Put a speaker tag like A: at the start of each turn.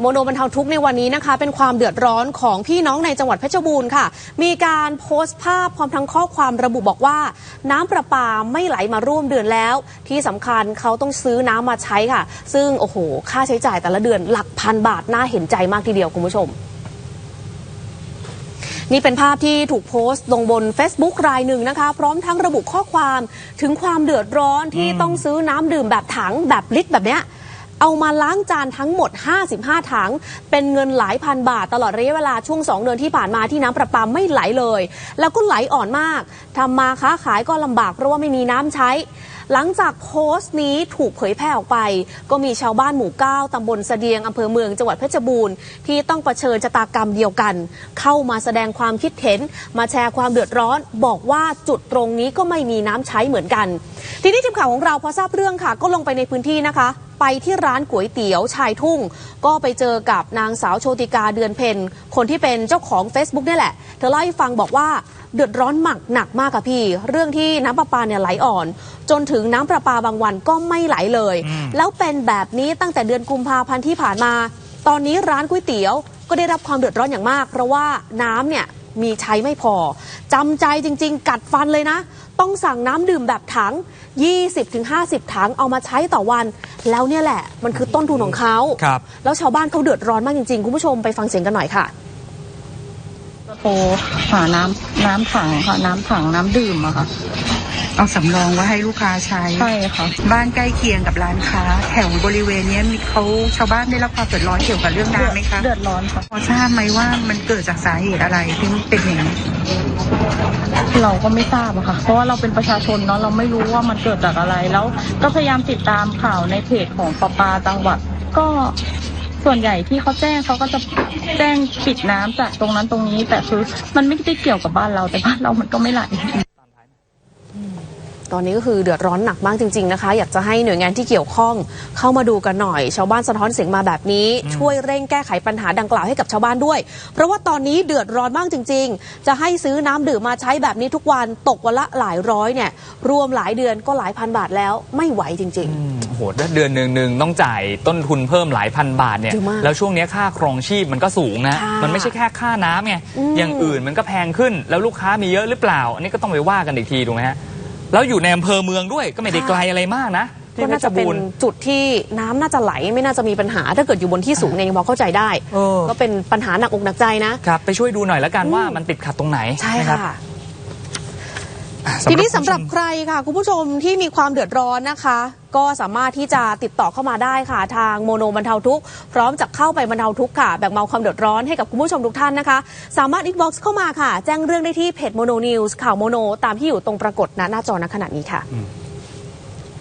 A: โมโนบรรเทาทุกในวันนี้นะคะ เป็นความเดือดร้อนของพี่น้องในจังหวัดเพชรบูรณ์ค่ะ มีการโพสต์ภาพพร้อมทั้งข้อความระบุบอกว่า น้ำประปาไม่ไหลมาร่วมเดือนแล้ว ที่สำคัญเขาต้องซื้อน้ำมาใช้ค่ะ ซึ่งโอ้โห ค่าใช้จ่ายแต่ละเดือนหลักพันบาทน่าเห็นใจมากทีเดียวคุณผู้ชมนี่เป็นภาพที่ถูกโพสต์ลงบน Facebook รายหนึ่งนะคะ พร้อมทั้งระบุข้อความถึงความเดือดร้อนที่ต้องซื้อน้ำดื่มแบบถังแบบลิตรแบบเนี้ย เอามาล้างจานทั้งหมด 55 ถัง เป็นเงินหลายพันบาทตลอดระยะเวลาช่วง 2 เดือนที่ผ่านมาที่น้ำประปาไม่ไหลเลย แล้วก็ไหลอ่อนมากทำมาค้าขายก็ลำบากเพราะว่าไม่มีน้ำใช้ หลังจากโพสต์นี้ถูกเผยแพร่ออกไป ก็มีชาวบ้านหมู่ 9ตำบลเสดียงอำเภอเมืองจังหวัดเพชรบูรณ์ที่ต้องเผชิญชะตากรรมเดียวกัน เข้ามาแสดงความคิดเห็น มาแชร์ความเดือดร้อน บอกว่าจุดตรงนี้ก็ไม่มีน้ำใช้เหมือนกัน ทีนี้ทีมข่าวของเราพอทราบเรื่องค่ะ ก็ลงไปในพื้นที่นะคะ ไปที่ร้านก๋วยเตี๋ยวชายทุ่ง ก็ไปเจอกับนางสาวโชติกาเดือนเพ็ญคนที่เป็นเจ้าของ Facebook เนี่ยแหละ เธอเล่าให้ฟังบอกว่าเดือดร้อนหมักหนักมากค่ะพี่ เรื่องที่น้ำประปาเนี่ยไหลอ่อน จนถึงน้ำประปาบางวันก็ไม่ไหลเลย แล้วเป็นแบบนี้ตั้งแต่เดือนกุมภาพันธ์ที่ผ่านมา ตอนนี้ร้านก๋วยเตี๋ยว ก็ได้รับความเดือดร้อนอย่างมาก เพราะว่าน้ำเนี่ยมีใช้ไม่พอจำใจจริง ๆ กัดฟันเลยนะ ต้องสั่งน้ำดื่มแบบถัง 20-50 ถังเอามาใช้ต่อวัน แล้วเนี่ยแหละ มันคือต้นทุนของเขา
B: ครับ
A: แล้วชาวบ้านเขาเดือดร้อนมากจริงๆ คุณผู้ชมไปฟังเสียงกันหน่อยค่ะ
C: โทรหาน้ำน้ำถังค่ะ น้ำถังน้ำดื่มอะค่ะ
D: เอาสำรองไว้ให้ลูกค้าใช้
C: ใช่ค่ะ
D: บ้านใกล้เคียงกับร้านค้า แถวบริเวณเนี้ยมีเขาชาวบ้านได้รับความเดือดร้อนเกี่ยวกับเรื่องน้ำไหมคะ
C: เดือดร้อนค่ะ
D: พอทราบไหมว่ามันเกิดจากสาเหตุอะไรที่เป็นอย่างนี้
C: เราก็ไม่ทราบอะค่ะ เพราะว่าเราเป็นประชาชนเนาะเราไม่รู้ว่ามันเกิดจากอะไรแล้ว ก็พยายามติดตามข่าวในเพจของประปาจังหวัด ก็ส่วนใหญ่ที่เขาแจ้งเขาก็จะแจ้งปิดน้ำจากตรงนั้นตรงนี้ แต่คือมันไม่ได้เกี่ยวกับบ้านเราแต่บ้านเรามันก็ไม่ไหล
A: ตอนนี้ก็คือเดือดร้อนหนักมากจริง ๆนะคะ อยากจะให้หน่วยงานที่เกี่ยวข้องเข้ามาดูกันหน่อย ชาวบ้านสะท้อนเสียงมาแบบนี้ ช่วยเร่งแก้ไขปัญหาดังกล่าวให้กับชาวบ้านด้วย เพราะว่าตอนนี้เดือดร้อนมากจริง ๆ จะให้ซื้อน้ำดื่มมาใช้แบบนี้ทุกวันตกวันละหลายร้อยเนี่ยรวมหลายเดือนก็หลายพันบาทแล้วไม่ไหวจริง
B: อืมโอ้โหถ้าเดือนหนึ่งหนึ่งต้องจ่ายต้นทุนเพิ่มหลายพันบาทเนี่ย
A: เยอะมาก
B: แล้วช่วงนี้ค่าครองชีพมันก็สูงนะ
A: ค่ะ
B: มันไม่ใช่แค่ค่าน้ำไง
A: อืม
B: อย่างอื่นมันก็แพงขึ้นแล้วลูกค้ามีเยอะหรือเปล่า อันนี้ก็ต้องไปว่ากันอีกทีถูกไหมฮะ แล้วอยู่ในอำเภอเมืองด้วยก็ไม่ได้ไกลอะไรมากนะ
A: ๆ
B: ที่
A: ก็
B: เพ
A: น่า
B: ช
A: จะ
B: ร
A: เป็น
B: บูรณ์
A: จุดที่น้ำน่าจะไหลไม่น่าจะมีปัญหา ถ้าเกิดอยู่บนที่สูงเนี่ยยังพอเข้าใจได้
B: เออ
A: ก็เป็นปัญหาหนักอกหนักใจนะ
B: ครับไปช่วยดูหน่อยแล้วกัน
A: อืม
B: ว่ามันติดขัดตรงไหน
A: ใช่
B: นรับ
A: ค่ะ
B: อะ
A: ทีนี้สำหรับ
B: คุณผู้ชม
A: ใครค่ะ คุณผู้ชมที่มีความเดือดร้อนนะคะ ก็สามารถที่จะติดต่อเข้ามาได้ค่ะ ทางโมโนบรรเทาทุกข์พร้อมจะเข้าไปบรรเทาทุกข์ค่ะ แบ่งเบาความเดือดร้อนให้กับคุณผู้ชมทุกท่านนะคะ สามารถอินบ็อกซ์เข้ามาค่ะ แจ้งเรื่องได้ที่เพจโมโนนิวส์ข่าวโมโน ตามที่อยู่ตรงปรากฏณหน้าจอณขณะนี้ค่ะ
B: อืม